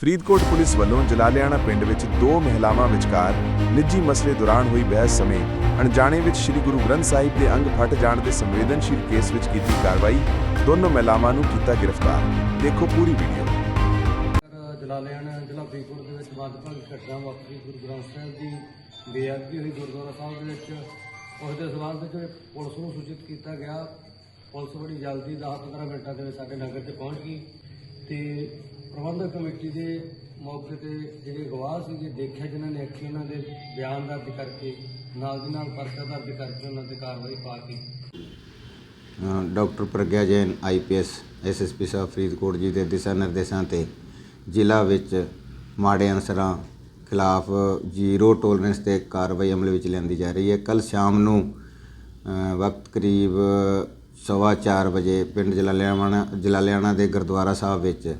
Faridkot police ਵੱਲੋਂ ਜਲਾਲਿਆਣਾ ਪਿੰਡ ਵਿੱਚ ਦੋ ਮਹਿਲਾਵਾਂ ਵਿਚਕਾਰ ਨਿੱਜੀ ਮਸਲੇ ਦੌਰਾਨ ਹੋਈ ਬਹਿਸ ਸਮੇਂ ਅਣਜਾਣੇ ਵਿੱਚ ਸ੍ਰੀ ਗੁਰੂ ਗ੍ਰੰਥ ਸਾਹਿਬ ਦੇ ਅੰਗ ਫਟ ਜਾਣ ਦੇ ਸੰਵੇਦਨਸ਼ੀਲ ਕੇਸ ਵਿੱਚ ਕੀਤੀ ਕਾਰਵਾਈ, ਦੋਨੋਂ ਮਹਿਲਾਵਾਂ ਨੂੰ ਕੀਤਾ ਗ੍ਰਿਫਤਾਰ। ਦੇਖੋ ਪੂਰੀ ਵੀਡੀਓ। ਜਲਾਲਿਆਣਾ ਜ਼ਿਲ੍ਹਾ ਫਰੀਦਕੋਟ ਦੇ ਵਿੱਚ ਮੰਦਭਾਗੀ ਘਟਨਾ ਵਾਪਰੀ। ਗੁਰੂ ਗ੍ਰੰਥ ਸਾਹਿਬ ਦੀ ਬੇਅਦਬੀ ਹੋਈ ਗੁਰਦੁਆਰਾ ਸਾਹਿਬ ਦੇ ਵਿੱਚ। ਉਸ ਦੇ ਸਬੰਧ ਵਿੱਚ ਪੁਲਿਸ ਨੂੰ ਸੂਚਿਤ ਕੀਤਾ ਗਿਆ। ਪੁਲਿਸ ਬੜੀ ਜਲਦੀ 10-15 ਮਿੰਟਾਂ ਦੇ ਵਿੱਚ ਸਾਡੇ ਨਗਰ 'ਚ ਪਹੁੰਚ ਗਈ ਤੇ ਪ੍ਰਬੰਧਕ ਕਮੇਟੀ ਦੇ ਮੌਕੇ ਤੇ ਜਿਹੜੇ ਗਵਾਹ ਸੀਗੇ, ਦੇਖਿਆ ਜਿਨ੍ਹਾਂ ਨੇ ਅੱਖੀ ਉਹਨਾਂ ਦੇ ਬਿਆਨ ਦਰਜ ਕਰਕੇ, ਨਾਲ ਦੀ ਨਾਲ ਪਰਚਾ ਦਰਜ ਕਰਕੇ ਉਹਨਾਂ ਤੇ ਕਾਰਵਾਈ ਪਾ ਕੇ। Doctor Pragya Jain IPS SSP ਸਾਹਿਬ, ਫਰੀਦਕੋਟ ਜੀ ਦੇ ਦਿਸ਼ਾ ਨਿਰਦੇਸ਼ਾਂ ਤੇ ਜ਼ਿਲ੍ਹਾ ਵਿੱਚ ਮਾੜੇ ਅਨਸਰਾਂ ਖਿਲਾਫ ਜ਼ੀਰੋ ਟੋਲਰੈਂਸ ਤੇ ਕਾਰਵਾਈ ਅਮਲ ਵਿੱਚ ਲਿਆਂਦੀ ਜਾ ਰਹੀ ਹੈ। ਕੱਲ ਸ਼ਾਮ ਨੂੰ ਵਕਤ ਕਰੀਬ ਸਵਾ ਚਾਰ ਵਜੇ ਪਿੰਡ ਜਲਾਲਿਆਣਾ ਜਲਾਲਿਆਣਾ ਦੇ ਗੁਰਦੁਆਰਾ ਸਾਹਿਬ ਵਿੱਚ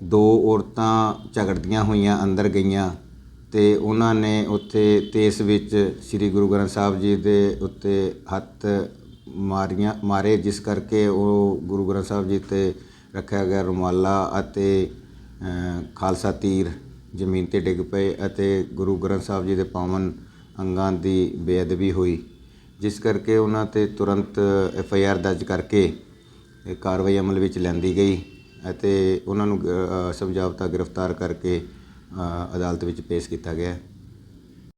ਦੋ ਔਰਤਾਂ ਝਗੜਦੀਆਂ ਹੋਈਆਂ ਅੰਦਰ ਗਈਆਂ ਅਤੇ ਉਹਨਾਂ ਨੇ ਉੱਥੇ ਤੇਸ ਵਿੱਚ ਸ੍ਰੀ ਗੁਰੂ ਗ੍ਰੰਥ ਸਾਹਿਬ ਜੀ ਦੇ ਉੱਤੇ ਹੱਥ ਮਾਰੀਆਂ, ਮਾਰੇ, ਜਿਸ ਕਰਕੇ ਉਹ ਗੁਰੂ ਗ੍ਰੰਥ ਸਾਹਿਬ ਜੀ ਤੇ ਰੱਖਿਆ ਗਿਆ ਰੁਮਾਲਾ ਅਤੇ ਖਾਲਸਾ ਤੀਰ ਜ਼ਮੀਨ ਤੇ ਡਿੱਗ ਪਏ ਅਤੇ ਗੁਰੂ ਗ੍ਰੰਥ ਸਾਹਿਬ ਜੀ ਦੇ ਪਾਵਨ ਅੰਗਾਂ ਦੀ ਬੇਅਦਬੀ ਹੋਈ, ਜਿਸ ਕਰਕੇ ਉਹਨਾਂ ਤੇ ਤੁਰੰਤ ਐਫ ਆਈ ਆਰ ਦਰਜ ਕਰਕੇ ਕਾਰਵਾਈ ਅਮਲ ਵਿੱਚ ਲੈਂਦੀ ਗਈ। ਅਤੇ ਉਹਨਾਂ ਨੂੰ ਸਮਝਾਵਤਾ ਗ੍ਰਿਫਤਾਰ ਕਰਕੇ ਅਦਾਲਤ ਵਿੱਚ ਪੇਸ਼ ਕੀਤਾ ਗਿਆ।